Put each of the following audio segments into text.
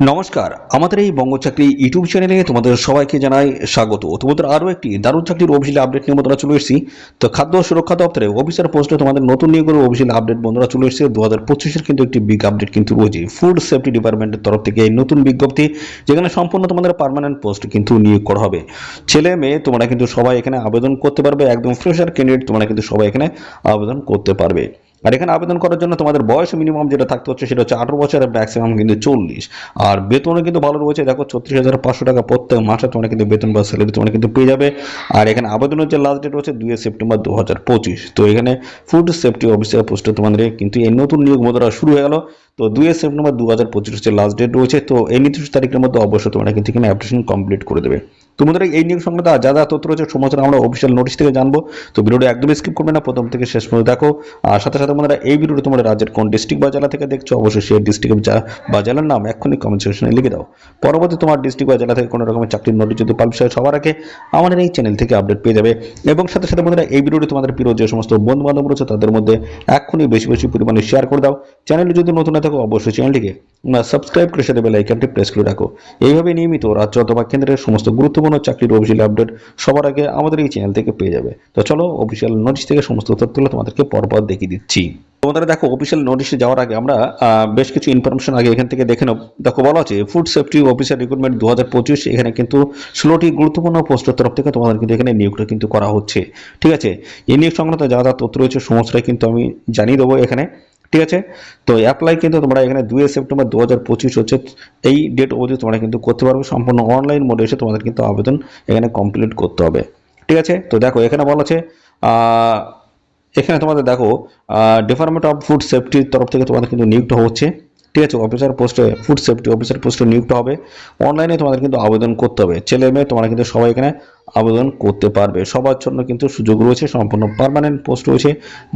নমস্কার, আমাদের এই বঙ্গ চাকরি ইউটিউব চ্যানেলে তোমাদের সবাইকে জানাই স্বাগত। তোমাদের আরও একটি দারুণ চাকরির অফিসিয়াল আপডেট নিয়ে বন্ধুরা চলে এসেছি। তো খাদ্য সুরক্ষা দপ্তরে অফিসার পোস্টে তোমাদের নতুন নিয়োগের অফিসিয়াল আপডেট বন্ধুরা চলে এসেছে। দু হাজার পঁচিশের কিন্তু একটি বিগ আপডেট কিন্তু রয়েছে। ফুড সেফটি ডিপার্টমেন্টের তরফ থেকে এই নতুন বিজ্ঞপ্তি, যেখানে সম্পূর্ণ তোমাদের পার্মানেন্ট পোস্ট কিন্তু নিয়োগ করা হবে। ছেলে, মেয়ে, তোমরা কিন্তু সবাই এখানে আবেদন করতে পারবে। একদম ফ্রেশার ক্যান্ডিডেট তোমরা কিন্তু সবাই এখানে আবেদন করতে পারবে। আর এখানে আবেদন করার জন্য তোমাদের বয়স মিনিমাম যেটা থাকতে হচ্ছে সেটা হচ্ছে আঠারো বছর ম্যাক্সিমাম কিন্তু চল্লিশ। আর বেতনও কিন্তু ভালো রয়েছে, দেখো ছত্রিশ হাজার পাঁচশো টাকা প্রত্যেক মাসে তোমরা কিন্তু বেতন বা স্যালারি তোমরা কিন্তু পেয়ে যাবে। আর এখানে আবেদনের যে লাস্ট ডেট রয়েছে দুই সেপ্টেম্বর দু হাজার পঁচিশ। তো এখানে ফুড সেফটি অফিসার পোস্টে তোমাদের কিন্তু এই নতুন নিয়োগ মতোটা শুরু হয়ে গেল। তো দুই সেপ্টেম্বর দু হাজার পঁচিশ হচ্ছে লাস্ট ডেট রয়েছে। তো এই নির্দিষ্ট তারিখের মধ্যে অবশ্যই তোমরা কিন্তু এখানে অ্যাপ্লিকেশন কমপ্লিট করে দেবে। তোমাদের এই নিয়োগ সংক্রান্ত যা যা তথ্য রয়েছে সমস্ত আমরা অফিসিয়াল নোটিশ থেকে জানব। তো ভিডিওটা একদম স্কিপ করবে না, প্রথম থেকে শেষ পর্যন্ত দেখো। আর সাথে সাথে বন্ধুরা, এই ভিডিওটা তোমাদের রাজ্যের কোন ডিস্ট্রিক্ট বা জেলা থেকে দেখছ, অবশ্যই সেই ডিস্ট্রিক্ট বা জেলার নাম এক্ষুনি কমেন্ট সেকশনে লিখে দাও। পরবর্তী তোমার ডিস্ট্রিক্ট বা জেলা থেকে কোনো রকমের চাকরির নোটিশ যদি পাবলিশ হয় সবার আগে, আমাদের এই চ্যানেল থেকে আপডেট পেয়ে যাবে। এবং সাথে সাথে বন্ধুরা, এই ভিডিওটি তোমাদের প্রিয় যে সমস্ত বন্ধু বান্ধব রয়েছে, তাদের মধ্যে এক্ষুনি বেশি বেশি পরিমাণে শেয়ার করে দাও। চ্যানেলে যদি নতুন থাকো, অবশ্যই চ্যানেলটিকে সাবস্ক্রাইব করে সাথে বেল আইকনটি প্রেস করে রাখো। এইভাবে নিয়মিত রাজ্য অথবা কেন্দ্রের সমস্ত গুরুত্বপূর্ণ চাকরির অফিসিয়াল আপডেট সবার আগে আমাদের এই চ্যানেল থেকে পেয়ে যাবে। তো চলো অফিসিয়াল নোটিশ থেকে সমস্ত তথ্যগুলো তোমাদেরকে পরপর দেখিয়ে দিচ্ছি। তোমাদের দেখো অফিসিয়াল নোটিশে যাওয়ার আগে আমরা বেশ কিছু ইনফরমেশন আগে এখান থেকে দেখে নেব। দেখো, বলা আছে ফুড সেফটি অফিসার রিক্রুটমেন্ট দু হাজার পঁচিশ, এখানে কিন্তু ষোলোটি গুরুত্বপূর্ণ পোস্টের তরফ থেকে তোমাদের কিন্তু এখানে নিয়োগটা কিন্তু করা হচ্ছে। ঠিক আছে? এই নিয়োগ সংক্রান্ত যা যা তথ্য রয়েছে, সমস্তটাই কিন্তু আমি জানিয়ে দেবো এখানে। ঠিক আছে? তো অ্যাপ্লাই কিন্তু তোমরা এখানে দুই সেপ্টেম্বর দু হাজার পঁচিশ হচ্ছে, এই ডেট অবধি তোমরা কিন্তু করতে পারবে। সম্পূর্ণ অনলাইন মোডে এসে তোমাদের কিন্তু আবেদন এখানে কমপ্লিট করতে হবে। ঠিক আছে? তো দেখো, এখানে বলা আছে এখানে তোমাদের দেখো ডিপার্টমেন্ট অফ ফুড সেফটির তরফ থেকে তোমাদের কিন্তু নিয়োগটা হচ্ছে। ঠিক আছে অফিসার পোস্টে ফুড সেফটি অফিসার পোস্টে নিয়োগটা হবে। অনলাইনে তোমাদের কিন্তু আবেদন করতে হবে। ছেলে মেয়ে তোমরা কিন্তু সবাই এখানে আবেদন করতে পারবে। সবার জন্য কিন্তু সুযোগ রয়েছে, সম্পূর্ণ পার্মানেন্ট পোস্ট রয়েছে।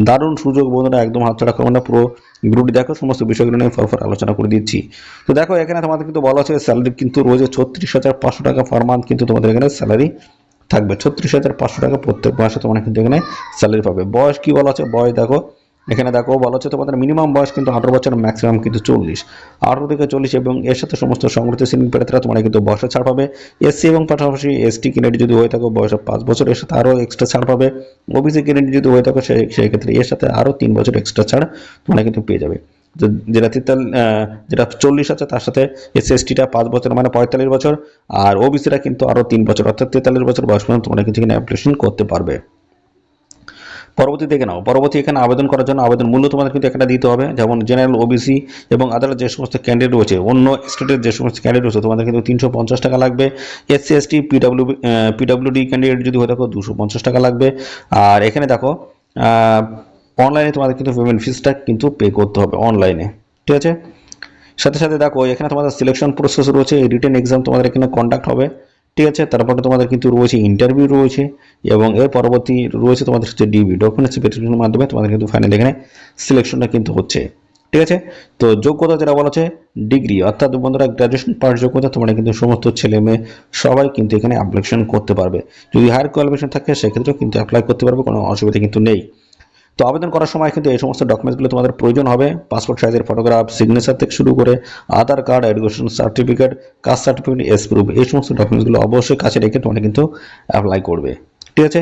দারুণ সুযোগ বন্ধুরা, একদম হাতছাড়া করবে না, পুরো ভিডিওটি দেখো, সমস্ত বিষয়গুলো নিয়ে ফরফর আলোচনা করে দিচ্ছি। তো দেখো, এখানে তোমাদের কিন্তু বলা আছে স্যালারি কিন্তু রয়েছে ছত্রিশ হাজার পাঁচশো টাকা পার মান্থ কিন্তু তোমাদের এখানে স্যালারি থাকবে। ছত্রিশ হাজার পাঁচশো টাকা প্রত্যেক মাসে তোমরা কিন্তু এখানে স্যালারি পাবে। বয়স কি বলা আছে? বয়স দেখো এখানে দেখো, বলা হচ্ছে তোমাদের মিনিমাম বয়স কিন্তু আঠারো বছর ম্যাক্সিমাম কিন্তু চল্লিশ। আঠারো থেকে চল্লিশ এবং এর সাথে সমস্ত সংগঠিত শ্রেণির প্রার্থীরা তোমরা কিন্তু বয়সে ছাড় পাবে। এসসি এবং পাশাপাশি এসটি ক্যান্ডিডেট যদি হয়ে থাকো, বয়সে পাঁচ বছর, এর সাথে আরও এক্সট্রা ছাড় পাবে। ওবিসি ক্যান্ডিডেট যদি হয়ে থাকো সেই ক্ষেত্রে এর সাথে আরও তিন বছর এক্সট্রা ছাড় তোমরা কিন্তু পেয়ে যাবে। যেটা তেতাল যেটা চল্লিশ আছে, তার সাথে এস এসটিটা পাঁচ বছর মানে পঁয়তাল্লিশ বছর, আর ওবিসিটা কিন্তু আরও তিন বছর, অর্থাৎ তেতাল্লিশ বছর বয়স পর্যন্ত তোমরা কিন্তু এখানে অ্যাপ্লিকেশন করতে পারবে। পরবর্তী দেখে নাও। পরবর্তী এখানে আবেদন করার জন্য আবেদন মূল্য তোমাদের কিন্তু এখানে দিতে হবে। যেমন জেনারেল ওবিসি এবং আদালত যে সমস্ত ক্যান্ডিডেট রয়েছে, অন্য স্টেটের যে সমস্ত ক্যান্ডিডেট রয়েছে, তোমাদের কিন্তু তিনশো পঞ্চাশ টাকা লাগবে। SC ST PW PWD candidate যদি হয়ে থাকো, দুশো পঞ্চাশ টাকা লাগবে। আর এখানে দেখো অনলাইনে তোমাদের কিন্তু পেমেন্ট ফিসটা কিন্তু পে করতে হবে অনলাইনে ঠিক আছে? সাথে সাথে দেখো, এখানে তোমাদের সিলেকশন প্রসেস রয়েছে রিটেন এক্সাম তোমাদের এখানে কন্ডাক্ট হবে। ঠিক আছে, তারপরে তোমাদের কিন্তু রয়েছে ইন্টারভিউ রয়েছে এবং এর পরবর্তী রয়েছে তোমাদের হচ্ছে ডিবি ডকুমেন্টস ভেরিফিকেশনের মাধ্যমে তোমাদের কিন্তু ফাইনাল এখানে সিলেকশনটা কিন্তু হচ্ছে। ঠিক আছে? তো যোগ্যতা যেটা বলা আছে ডিগ্রি অর্থাৎ বন্ধুরা গ্র্যাজুয়েশন পাস যোগ্যতা, তোমরা কিন্তু সমস্ত ছেলে মেয়ে সবাই কিন্তু এখানে অ্যাপ্লিকেশন করতে পারবে। যদি হায়ার কোয়ালিফিকেশন থাকে, সেক্ষেত্রেও কিন্তু অ্যাপ্লাই করতে পারবে, কোনো অসুবিধা কিন্তু নেই। তো আবেদন করার সময় কিন্তু এই সমস্ত ডকুমেন্টসগুলো তোমাদের প্রয়োজন হবে। পাসপোর্ট সাইজের ফটোগ্রাফ সিগনেচার থেকে শুরু করে Aadhaar card education certificate caste certificate as proof এই সমস্ত ডকুমেন্টসগুলো অবশ্যই কাছে রেখে তোমরা কিন্তু অ্যাপ্লাই করবে। ঠিক আছে?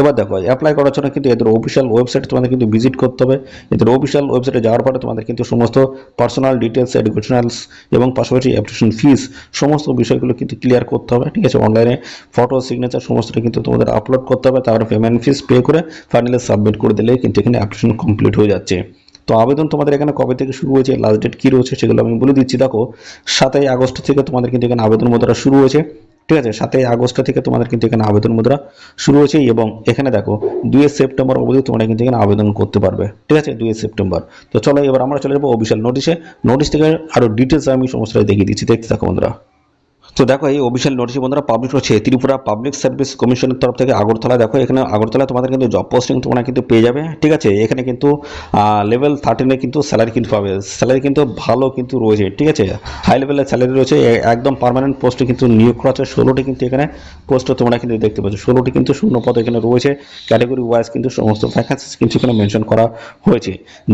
এবার দেখো অ্যাপ্লাই করার জন্য কিন্তু এদের অফিসিয়াল ওয়েবসাইট তোমাদের কিন্তু ভিজিট করতে হবে। এদের অফিসিয়াল ওয়েবসাইটে যাওয়ার পরে তোমাদের কিন্তু সমস্ত পার্সোনাল ডিটেলস এডুকেশনালস এবং পাশাপাশি অ্যাপ্লিকেশন ফিস সমস্ত বিষয়গুলো কিন্তু ক্লিয়ার করতে হবে। ঠিক আছে অনলাইনে ফটো সিগনেচার সমস্তটা কিন্তু তোমাদের আপলোড করতে হবে। তারপরে পেমেন্ট ফিস পে করে ফাইনালি সাবমিট করে দিলে কিন্তু এখানে অ্যাপ্লিকেশন কমপ্লিট হয়ে যাচ্ছে। তো আবেদন তোমাদের এখানে কবে থেকে শুরু হয়েছে লাস্ট ডেট কী রয়েছে সেগুলো আমি বলে দিচ্ছি। দেখো, সাতই আগস্ট থেকে তোমাদের কিন্তু এখানে আবেদন মুদ্রা শুরু হয়েছে। ঠিক আছে, সাতই আগস্ট থেকে তোমাদের কিন্তু এখানে আবেদন মুদ্রা শুরু হয়েছে এবং এখানে দেখো দুই সেপ্টেম্বর অবধি তোমরা কিন্তু এখানে আবেদন করতে পারবে। ঠিক আছে দুই সেপ্টেম্বর। তো চলো এবার আমরা চলে যাব অফিসিয়াল নোটিশে নোটিশ থেকে আরও ডিটেলস আমি সমস্ত দেখিয়ে দিচ্ছি। দেখতে থাকো বন্ধুরা। তো দেখো, এই অফিসিয়াল নোটিশ বন্ধুরা পাবলিশ হচ্ছে ত্রিপুরা পাবলিক সার্ভিস কমিশনের তরফ থেকে আগরতলা। দেখো, এখানে আগরতলা তোমাদের কিন্তু জব পোস্টিং তোমরা কিন্তু পেয়ে যাবে। ঠিক আছে? এখানে কিন্তু লেভেল থার্টিনে কিন্তু স্যালারি কিন্তু পাবে। স্যালারি কিন্তু ভালো কিন্তু রয়েছে। ঠিক আছে? হাই লেভেলের স্যালারি রয়েছে। একদম পার্মানেন্ট পোস্টে কিন্তু নিয়োগ করা হচ্ছে ষোলোটি কিন্তু এখানে পোস্ট তোমরা কিন্তু দেখতে পাচ্ছ। ষোলোটি কিন্তু শূন্য পদ এখানে রয়েছে। ক্যাটাগরি ওয়াইজ কিন্তু সমস্ত ভ্যাকান্সিস কিন্তু এখানে মেনশন করা হয়েছে।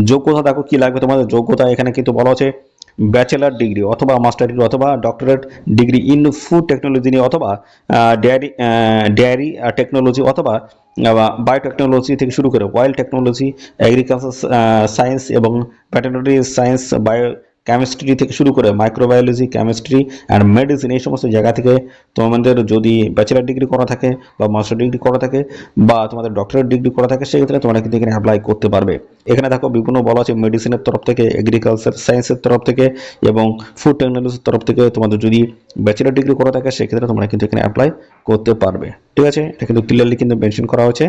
যোগ্যতা দেখো কি লাগবে তোমাদের? যোগ্যতা এখানে কিন্তু বলা হচ্ছে ব্যাচেলার ডিগ্রি অথবা মাস্টার ডিগ্রি অথবা doctorate degree in food technology নিয়ে অথবা ডেয়ারি ডেয়ারি টেকনোলজি অথবা বায়োটেকনোলজি থেকে শুরু করে ওয়াইল্ড টেকনোলজি এগ্রিকালচার সায়েন্স এবং ভেটেনারি সায়েন্স বায়ো কেমিস্ট্রি থেকে শুরু করে মাইক্রোবায়োলজি কেমিস্ট্রি অ্যান্ড মেডিসিন এই সমস্ত জায়গা থেকে তোমাদের যদি ব্যাচেলার ডিগ্রি করা থাকে বা মাস্টার ডিগ্রি করা থাকে বা তোমাদের ডক্টরেট ডিগ্রি করা থাকে, সেক্ষেত্রে তোমরা কিন্তু এখানে অ্যাপ্লাই করতে পারবে। এখানে দেখো বিভিন্ন বলা আছে মেডিসিনের তরফ থেকে এগ্রিকালচার সায়েন্সের তরফ থেকে এবং ফুড টেকনোলজির তরফ থেকে তোমাদের যদি ব্যাচেলার ডিগ্রি করা থাকে, সেক্ষেত্রে তোমরা কিন্তু এখানে অ্যাপ্লাই করতে পারবে। ঠিক আছে? এটা কিন্তু ক্লিয়ারলি কিন্তু মেনশন করা হয়েছে।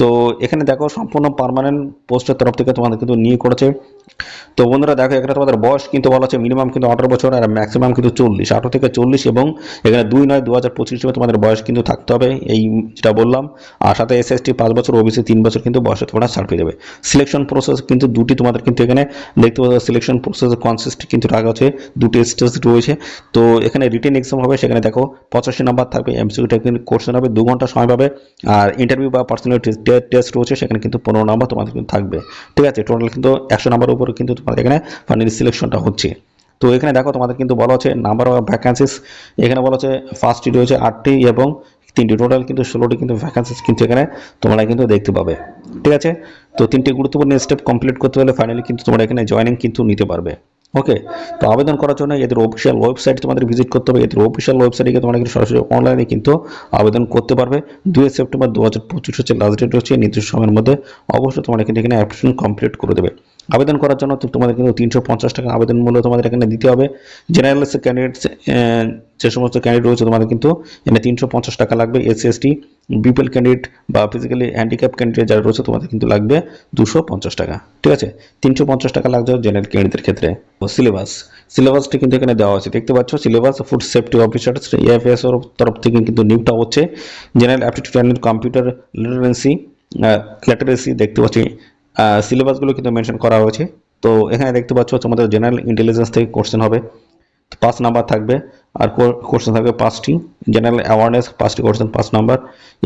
তো এখানে দেখো সম্পূর্ণ পার্মানেন্ট পোস্টের তরফ থেকে তোমাদের কিন্তু নিয়ে করেছে। তো বন্ধুরা দেখো, এখানে তোমাদের বয়স কিন্তু বলা আছে মিনিমাম কিন্তু আঠারো বছর আর ম্যাক্সিমাম কিন্তু চল্লিশ। আঠারো থেকে চল্লিশ এবং এখানে দুই নয় দু হাজার পঁচিশ তোমাদের বয়স কিন্তু থাকতে হবে, এই যেটা বললাম। আর সাথে এস এস টি পাঁচ বছর ওবিসি তিন বছর কিন্তু বয়সে তোমরা ছাড় পেয়ে যাবে। সিলেকশন প্রসেস কিন্তু দুটি তোমাদের কিন্তু এখানে দেখতে পাচ্ছ সিলেকশন প্রসেস কনসিস্ট কিন্তু রাখা হচ্ছে দুটি স্টেজ রয়েছে তো এখানে রিটেন এক্সাম হবে, সেখানে দেখো পঁচাশি নাম্বার থাকবে এমসিকিউ কিন্তু কোর্সেন হবে, দু ঘণ্টা সময় পাবে। আর ইন্টারভিউ বা পার্সোনাল টেস্ট রয়েছে, সেখানে কিন্তু পনেরো নাম্বার তোমাদের কিন্তু থাকবে। ঠিক আছে টোটাল কিন্তু একশো নাম্বার উপরে কিন্তু তোমাদের এখানে ফাইনালি সিলেকশনটা হচ্ছে। তো এখানে দেখো তোমাদের কিন্তু বলা হচ্ছে নাম্বার অফ ভ্যাকান্সিস এখানে বলা হচ্ছে ফার্স্টটি রয়েছে আটটি এবং তিনটি। টোটাল কিন্তু ষোলোটি কিন্তু ভ্যাকান্সিস কিন্তু এখানে তোমরা কিন্তু দেখতে পাবে। ঠিক আছে? তো তিনটি গুরুত্বপূর্ণ স্টেপ কমপ্লিট করতে হলে ফাইনালি কিন্তু তোমরা এখানে জয়েনিং কিন্তু নিতে পারবে। ওকে তো আবেদন করার জন্য এদের অফিসিয়াল ওয়েবসাইট তোমাদের ভিজিট করতে হবে। এদের অফিসিয়াল ওয়েবসাইটে গিয়ে তোমরা কিন্তু সরাসরি অনলাইনে কিন্তু আবেদন করতে পারবে। দুই সেপ্টেম্বর দু হাজার পঁচিশ হচ্ছে লাস্ট ডেট হচ্ছে নির্দিষ্ট সময়ের মধ্যে অবশ্যই তোমরা কিন্তু এখানে অ্যাপ্লিকেশন কমপ্লিট করে দেবে। আবেদন করার জন্য তোমাদের কিন্তু তিনশো পঞ্চাশ টাকা আবেদন মূল্য তোমাদের এখানে দিতে হবে। জেনারেল ক্যান্ডিডেটস যে সমস্ত ক্যান্ডিডেট রয়েছে তোমাদের কিন্তু এখানে তিনশো পঞ্চাশ টাকা লাগবে। S S T BPL candidate বা ফিজিক্যালি হ্যান্ডিক্যাপ ক্যান্ডিডেট যারা রয়েছে তোমাদের কিন্তু লাগবে দুশো পঞ্চাশ টাকা। ঠিক আছে? তিনশো পঞ্চাশ টাকা লাগবে জেনারেল ক্যান্ডিডেটের ক্ষেত্রে। সিলেবাস সিলেবাসটি কিন্তু এখানে দেওয়া আছে দেখতে পাচ্ছ syllabus food safety officer FS এর তরফ থেকে কিন্তু নিয়োগটা হচ্ছে। General aptitude and computer literacy literacy দেখতে পাচ্ছি। সিলেবাসগুলো কিন্তু মেনশন করা হয়েছে। তো এখানে দেখতে পাচ্ছ তোমাদের জেনারেল ইন্টেলিজেন্স থেকে কোশ্চেন হবে। পাঁচ নাম্বার থাকবে, আর কোশ্চেন থাকবে পাঁচটি। জেনারেল অ্যাওয়ারনেস পাঁচটি কোশ্চেন পাঁচ নাম্বার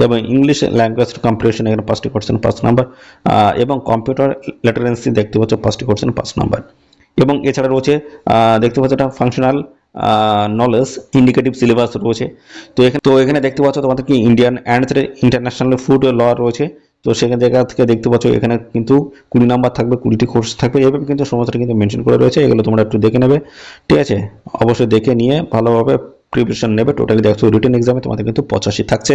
এবং ইংলিশ ল্যাঙ্গুয়েজ কম্পিটিশন এখানে পাঁচটি কোশ্চেন পাঁচ নাম্বার এবং কম্পিউটার লিটারেন্সি দেখতে পাচ্ছ, পাঁচটি কোশ্চেন পাঁচ নাম্বার এবং এছাড়া রয়েছে দেখতে পাচ্ছ একটা ফাংশনাল নলেজ ইন্ডিকেটিভ সিলেবাস রয়েছে। তো এখানে তো এখানে দেখতে পাচ্ছ তোমাদের কি Indian and international food law রয়েছে। তো সেখান জায়গা থেকে দেখতে পাচ্ছ এখানে কিন্তু কুড়ি নাম্বার থাকবে, কুড়িটি কোর্স থাকবে। এভাবে কিন্তু সমস্তটা কিন্তু মেনশন করে রয়েছে, এগুলো তোমরা একটু দেখে নেবে। ঠিক আছে? অবশ্যই দেখে নিয়ে ভালোভাবে প্রিপারেশন নেবে। টোটালি দেখছ রিটেন এক্সামে তোমাদের কিন্তু পঁচাশি থাকছে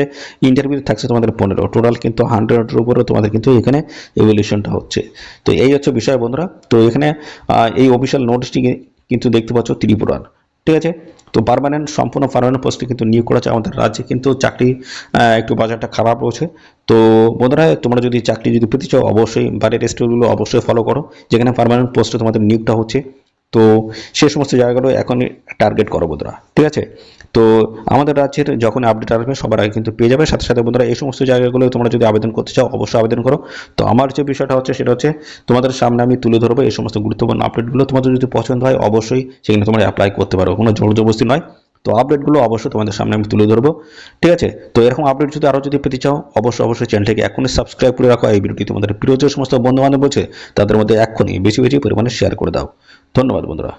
ইন্টারভিউ থাকছে তোমাদের পনেরো। টোটাল কিন্তু হান্ড্রেডের উপরে তোমাদের কিন্তু এখানে এভলিউশনটা হচ্ছে। তো এই হচ্ছে বিষয় বন্ধুরা। তো এখানে এই অফিসিয়াল নোটিশটি কিন্তু দেখতে পাচ্ছ ত্রিপুরার। ঠিক আছে? তো পারমানেন্ট সম্পূর্ণ পারমানেন্ট পোস্টে কিন্তু নিয়োগ করা আমাদের রাজ্যে, কিন্তু চাকরি একটু বাজারটা খারাপ রয়েছে। তো বন্ধুরা, তোমরা যদি চাকরি যদি পেতে চাও, অবশ্যই বাড়ির রেস্টুরেন্টগুলো অবশ্যই ফলো করো, যেখানে পারমানেন্ট পোস্টে তোমাদের নিয়োগটা হচ্ছে। তো সে সমস্ত জায়গাগুলো এখনই টার্গেট করো বন্ধুরা, ঠিক আছে? তো আমাদের রাজ্যের যখন আপডেট আসবে, সবার আগে কিন্তু পেয়ে যাবে। সাথে সাথে বন্ধুরা, এই সমস্ত জায়গাগুলো তোমরা যদি আবেদন করতে চাও, অবশ্যই আবেদন করো। তো আমার যে বিষয়টা হচ্ছে, সেটা হচ্ছে তোমাদের সামনে আমি তুলে ধরবো এই সমস্ত গুরুত্বপূর্ণ আপডেটগুলো তোমাদের যদি পছন্দ হয়, অবশ্যই সেখানে তোমরা অ্যাপ্লাই করতে পারো। কোনো জোর জবরদস্তি নয়। তো আপডেটগুলো অবশ্যই তোমাদের সামনে আমি তুলে ধরবো। ঠিক আছে? তো এরকম আপডেট যদি আরও যদি পেতে চাও, অবশ্যই অবশ্যই চ্যানেলটিকে এখনই সাবস্ক্রাইব করে রাখো। এই ভিডিওটি তোমাদের প্রিয় যে সমস্ত বন্ধু বান্ধব তাদের মধ্যে এক্ষুনি বেশি বেশি পরিমাণে শেয়ার করে দাও। ধন্যবাদ বন্ধুরা।